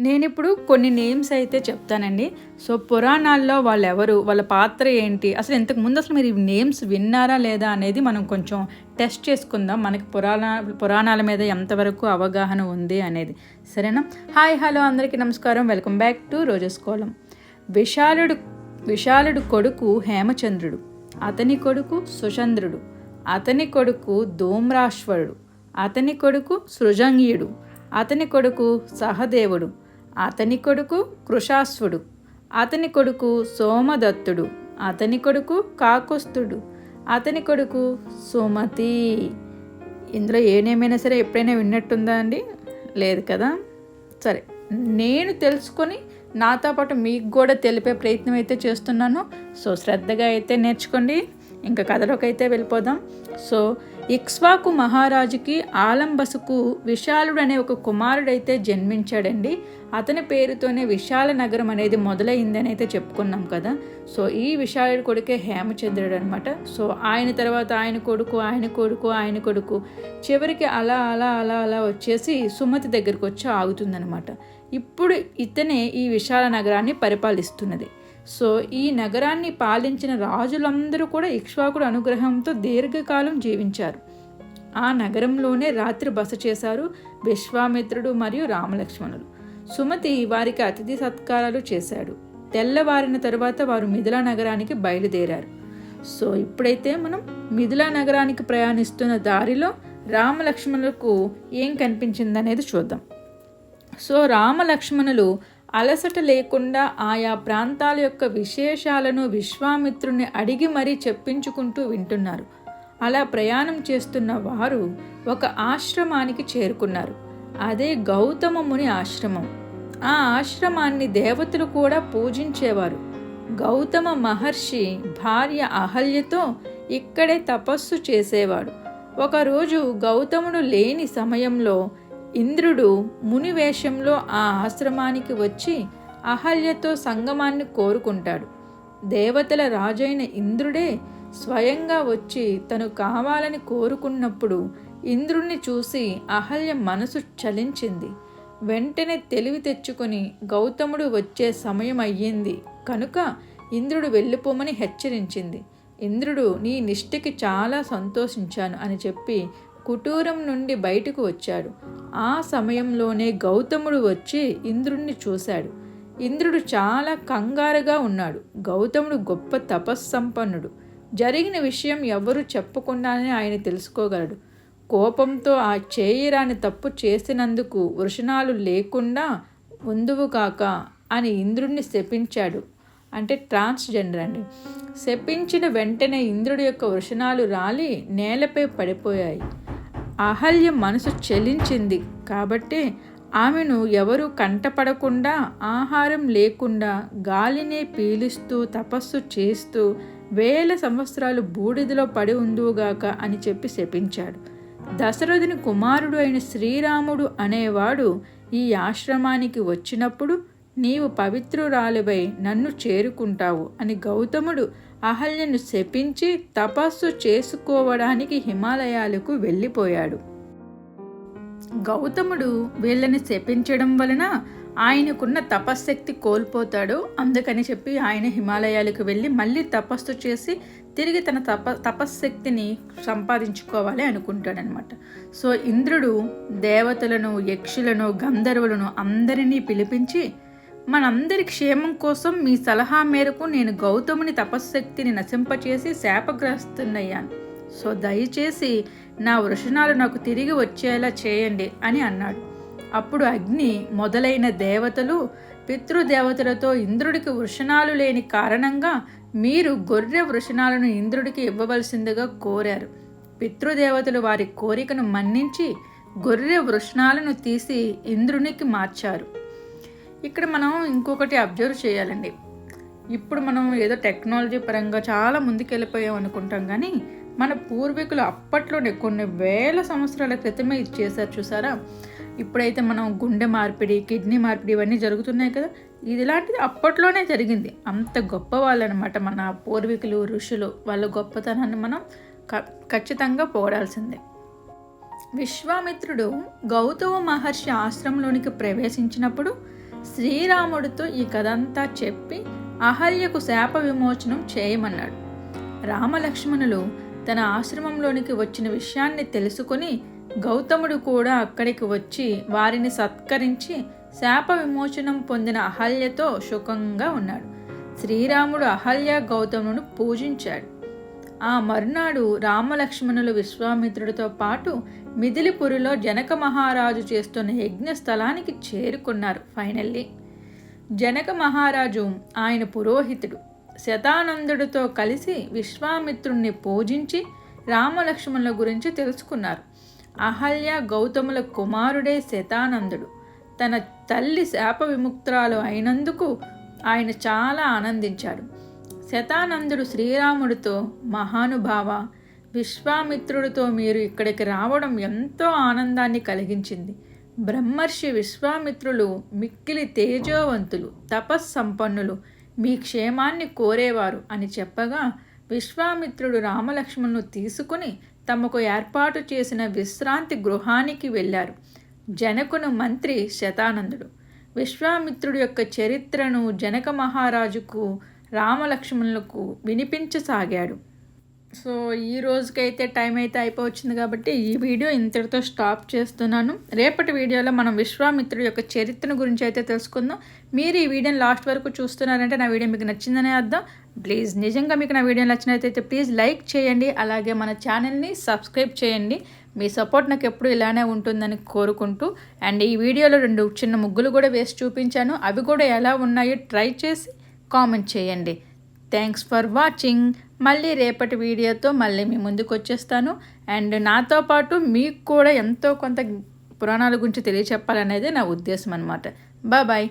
నేను ఇప్పుడు కొన్ని నేమ్స్ అయితే చెప్తానండి. సో పురాణాల్లో వాళ్ళు ఎవరు వాళ్ళ పాత్ర ఏంటి అసలు ఇంతకు ముందు అసలు మీరు నేమ్స్ విన్నారా లేదా అనేది మనం కొంచెం టెస్ట్ చేసుకుందాం. మనకి పురాణ పురాణాల మీద ఎంతవరకు అవగాహన ఉంది అనేది. సరేనా? హాయ్ హలో అందరికీ నమస్కారం. Welcome back to roses kolam విశాలుడు విశాలుడు కొడుకు హేమచంద్రుడు అతని కొడుకు సుచంద్రుడు అతని కొడుకు ధూమ్రాశ్వరుడు అతని కొడుకు సృజంగియుడు అతని కొడుకు సహదేవుడు అతని కొడుకు కృషాశ్వుడు అతని కొడుకు సోమదత్తుడు అతని కొడుకు కాకుస్తుడు అతని కొడుకు సుమతి. ఇందులో ఏనేమైనా సరే ఎప్పుడైనా విన్నట్టుందా అండి? లేదు కదా? సరే నేను తెలుసుకొని నాతో పాటు మీకు కూడా తెలిపే ప్రయత్నం అయితే చేస్తున్నాను. సో శ్రద్ధగా అయితే నేర్చుకోండి. ఇంకా కథలోకి అయితే వెళ్ళిపోదాం. సో ఇక్స్వాకు మహారాజుకి ఆలంబసుకు విశాలుడు అనే ఒక కుమారుడైతే జన్మించాడండి. అతని పేరుతోనే విశాల నగరం అనేది మొదలైందని అయితే చెప్పుకున్నాం కదా. సో ఈ విశాలుడు కొడుకే హేమచంద్రుడు అనమాట సో ఆయన తర్వాత ఆయన కొడుకు ఆయన కొడుకు ఆయన కొడుకు. చివరికి అలా అలా అలా అలా వచ్చేసి సుమతి దగ్గరికి వచ్చి ఆగుతుందనమాట ఇప్పుడు ఇతనే ఈ విశాల నగరాన్ని పరిపాలిస్తున్నది. సో ఈ నగరాన్ని పాలించిన రాజులందరూ కూడా ఇక్ష్వాకుడు అనుగ్రహంతో దీర్ఘకాలం జీవించారు. ఆ నగరంలోనే రాత్రి బస చేశారు విశ్వామిత్రుడు మరియు రామలక్ష్మణులు. సుమతి వారికి అతిథి సత్కారాలు చేశాడు. తెల్లవారిన తరువాత వారు మిథిలా నగరానికి బయలుదేరారు. సో ఇప్పుడైతే మనం మిథిలా నగరానికి ప్రయాణిస్తున్న దారిలో రామలక్ష్మణులకు ఏం కనిపించిందనేది చూద్దాం. సో రామలక్ష్మణులు అలసట లేకుండా ఆయా ప్రాంతాల యొక్క విశేషాలను విశ్వామిత్రుని అడిగి మరీ చెప్పించుకుంటూ వింటున్నారు. అలా ప్రయాణం చేస్తున్న వారు ఒక ఆశ్రమానికి చేరుకున్నారు. అదే గౌతమముని ఆశ్రమం. ఆ ఆశ్రమాన్ని దేవతలు కూడా పూజించేవారు. గౌతమ మహర్షి భార్య అహల్యతో ఇక్కడే తపస్సు చేసేవాడు. ఒకరోజు గౌతముడు లేని సమయంలో ఇంద్రుడు ముని వేషంలో ఆ ఆశ్రమానికి వచ్చి అహల్యతో సంగమాన్ని కోరుకుంటాడు. దేవతల రాజైన ఇంద్రుడే స్వయంగా వచ్చి తను కావాలని కోరుకున్నప్పుడు ఇంద్రుణ్ణి చూసి అహల్య మనసు చలించింది. వెంటనే తెలివి తెచ్చుకొని గౌతముడు వచ్చే సమయం అయ్యింది. కనుక ఇంద్రుడు వెళ్ళిపోమని హెచ్చరించింది. ఇంద్రుడు నీ నిష్ఠకి చాలా సంతోషించాను అని చెప్పి కుటూరం నుండి బయటకు వచ్చాడు. ఆ సమయంలోనే గౌతముడు వచ్చి ఇంద్రుణ్ణి చూశాడు. ఇంద్రుడు చాలా కంగారుగా ఉన్నాడు. గౌతముడు గొప్ప తపస్సంపన్నుడు. జరిగిన విషయం ఎవరు చెప్పకుండానే ఆయన తెలుసుకోగలడు. కోపంతో ఆ చేయరాని తప్పు చేసినందుకు వృషణాలు లేకుండా ఉందువు కాక అని ఇంద్రుణ్ణి శపించాడు. అంటే ట్రాన్స్జెండర్ అండి. శపించిన వెంటనే ఇంద్రుడి యొక్క వృషణాలు రాలి నేలపై పడిపోయాయి. అహల్య మనసు చెలించింది. కాబట్టే ఆమెను ఎవరు కంటపడకుండా ఆహారం లేకుండా గాలినే పీలుస్తూ తపస్సు చేస్తూ వేల సంవత్సరాలు బూడిదలో పడి ఉందువుగాక అని చెప్పి శపించాడు. దశరథుని కుమారుడు అయిన శ్రీరాముడు అనేవాడు ఈ ఆశ్రమానికి వచ్చినప్పుడు నీవు పవిత్రురాలివై నన్ను చేరుకుంటావు అని గౌతముడు అహల్యను శపించి తపస్సు చేసుకోవడానికి హిమాలయాలకు వెళ్ళిపోయాడు. గౌతముడు వీళ్ళని శపించడం వలన ఆయనకున్న తపశ్శక్తి కోల్పోతాడు. అందుకని చెప్పి ఆయన హిమాలయాలకు వెళ్ళి మళ్ళీ తపస్సు చేసి తిరిగి తన తప తపశ్శక్తిని సంపాదించుకోవాలి అనుకుంటాడనమాట సో ఇంద్రుడు దేవతలను యక్షులను గంధర్వులను అందరినీ పిలిపించి మనందరి క్షేమం కోసం మీ సలహా మేరకు నేను గౌతముని తపశ్శక్తిని నశింపచేసి శాపగ్రస్తున్నయ్యాను సో దయచేసి నా వృషణాలు నాకు తిరిగి వచ్చేలా చేయండి అని అన్నాడు. అప్పుడు అగ్ని మొదలైన దేవతలు పితృదేవతలతో ఇంద్రుడికి వృషణాలు లేని కారణంగా మీరు గొర్రె వృషణాలను ఇంద్రుడికి ఇవ్వవలసిందిగా కోరారు. పితృదేవతలు వారి కోరికను మన్నించి గొర్రె వృషణాలను తీసి ఇంద్రునికి మార్చారు. ఇక్కడ మనం ఇంకొకటి అబ్జర్వ్ చేయాలండి. ఇప్పుడు మనం ఏదో టెక్నాలజీ పరంగా చాలా ముందుకెళ్ళిపోయాం అనుకుంటాం కానీ మన పూర్వీకులు అప్పట్లోనే కొన్ని వేల సంవత్సరాల క్రితమే ఇది చేశారు చూసారా? ఇప్పుడైతే మనం గుండె మార్పిడి కిడ్నీ మార్పిడి ఇవన్నీ జరుగుతున్నాయి కదా? ఇది ఇలాంటిది అప్పట్లోనే జరిగింది. అంత గొప్ప వాళ్ళనమాట మన పూర్వీకులు ఋషులు. వాళ్ళ గొప్పతనాన్ని మనం ఖచ్చితంగా పోడాల్సిందే విశ్వామిత్రుడు గౌతమ మహర్షి ఆశ్రమంలోనికి ప్రవేశించినప్పుడు శ్రీరాముడితో ఈ కథంతా చెప్పి అహల్యకు శాప విమోచనం చేయమన్నాడు. రామలక్ష్మణులు తన ఆశ్రమంలోనికి వచ్చిన విషయాన్ని తెలుసుకొని గౌతముడు కూడా అక్కడికి వచ్చి వారిని సత్కరించి శాప విమోచనం పొందిన అహల్యతో సుఖంగా ఉన్నాడు. శ్రీరాముడు అహల్య గౌతమును పూజించాడు. ఆ మరునాడు రామలక్ష్మణులు విశ్వామిత్రుడితో పాటు మిదిలిపురిలో జనక మహారాజు చేస్తున్న యజ్ఞ స్థలానికి చేరుకున్నారు ఫైనల్లీ. జనక మహారాజు ఆయన పురోహితుడు. శతానందుడితో కలిసి విశ్వామిత్రుణ్ణి పూజించి రామలక్ష్మణుల గురించి తెలుసుకున్నారు. అహల్య గౌతముల కుమారుడే శతానందుడు. తన తల్లి శాప విముక్తురాలు అయినందుకు ఆయన చాలా ఆనందించాడు. శతానందుడు శ్రీరాముడితో మహానుభావ విశ్వామిత్రుడితో మీరు ఇక్కడికి రావడం ఎంతో ఆనందాన్ని కలిగించింది. బ్రహ్మర్షి విశ్వామిత్రులు మిక్కిలి తేజోవంతులు తపస్సంపన్నులు మీ క్షేమాన్ని కోరేవారు అని చెప్పగా విశ్వామిత్రుడు రామలక్ష్మణ్ను తీసుకుని తమకు ఏర్పాటు చేసిన విశ్రాంతి గృహానికి వెళ్ళారు. జనకును మంత్రి శతానందుడు. విశ్వామిత్రుడు యొక్క చరిత్రను జనక మహారాజుకు రామలక్ష్మణులకు వినిపించసాగాడు. సో ఈ రోజుకైతే టైం అయితే అయిపోవచ్చింది కాబట్టి ఈ వీడియో ఇంతటితో స్టాప్ చేస్తున్నాను. రేపటి వీడియోలో మనం విశ్వామిత్రుడు యొక్క చరిత్రను గురించి అయితే తెలుసుకుందాం. మీరు ఈ వీడియోని లాస్ట్ వరకు చూస్తున్నారంటే నా వీడియో మీకు నచ్చిందనే అర్థం. ప్లీజ్ నిజంగా మీకు నా వీడియో నచ్చినట్లయితే ప్లీజ్ లైక్ చేయండి. అలాగే మన ఛానల్ని సబ్స్క్రైబ్ చేయండి. మీ సపోర్ట్ నాకు ఎప్పుడు ఇలానే ఉంటుందని కోరుకుంటూ. అండ్ ఈ వీడియోలో రెండు చిన్న ముగ్గులు కూడా వేసి చూపించాను. అవి కూడా ఎలా ఉన్నాయో ట్రై చేసి కామెంట్ చేయండి. థ్యాంక్స్ ఫర్ వాచింగ్ మళ్ళీ రేపటి వీడియోతో మళ్ళీ మీ ముందుకు వచ్చేస్తాను అండ్ నాతో పాటు మీకు కూడా ఎంతో కొంత పురాణాల గురించి తెలియచెప్పాలనేది నా ఉద్దేశం అనమాట బాయ్